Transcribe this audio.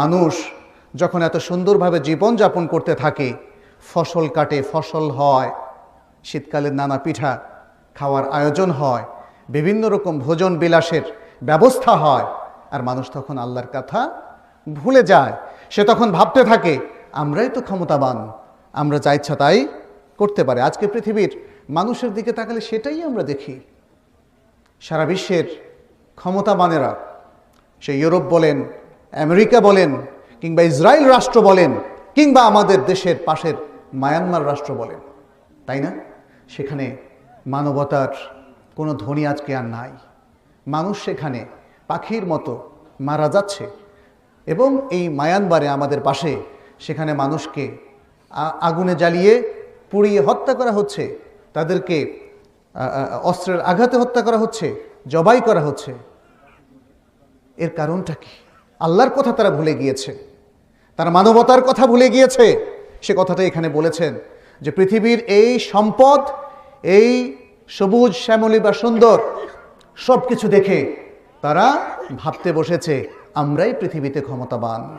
মানুষ যখন এত সুন্দরভাবে জীবনযাপন করতে থাকে, ফসল কাটে, ফসল হয়, শীতকালের নানা পিঠা খাওয়ার আয়োজন হয়, বিভিন্ন রকম ভোজন বিলাসের ব্যবস্থা হয়, আর মানুষ তখন আল্লাহর কথা ভুলে যায়। সে তখন ভাবতে থাকে, আমরাই তো ক্ষমতাবান, আমরা যা ইচ্ছা তাই করতে পারে। আজকে পৃথিবীর মানুষের দিকে তাকালে সেটাই আমরা দেখি। সারা বিশ্বের ক্ষমতাবানেরা, সে ইউরোপ বলেন আমেরিকা বলেন কিংবা ইসরায়েল রাষ্ট্র বলেন কিংবা আমাদের দেশের পাশের মায়ানমার রাষ্ট্র বলেন, তাই না? সেখানে মানবতার কোনো ধ্বনি আজকে আর নাই। মানুষ সেখানে পাখির মতো মারা যাচ্ছে এবং এই মায়ানমারে আমাদের পাশে সেখানে মানুষকে আগুনে জ্বালিয়ে পুড়িয়ে হত্যা করা হচ্ছে, তাদেরকে অস্ত্রের আঘাতে হত্যা করা হচ্ছে, জবাই করা হচ্ছে। এর কারণটা কি? আল্লাহর কথা তারা ভুলে গিয়েছে। তারা মানবতার কথা ভুলে গিয়েছে। সে কথাটা এখানে বলেছেন যে পৃথিবীর এই সম্পদ, এই সবুজ, শ্যামলী বা সুন্দর সব কিছু দেখে তারা ভাবতে বসেছে, আমরাই পৃথিবীতে ক্ষমতাবান।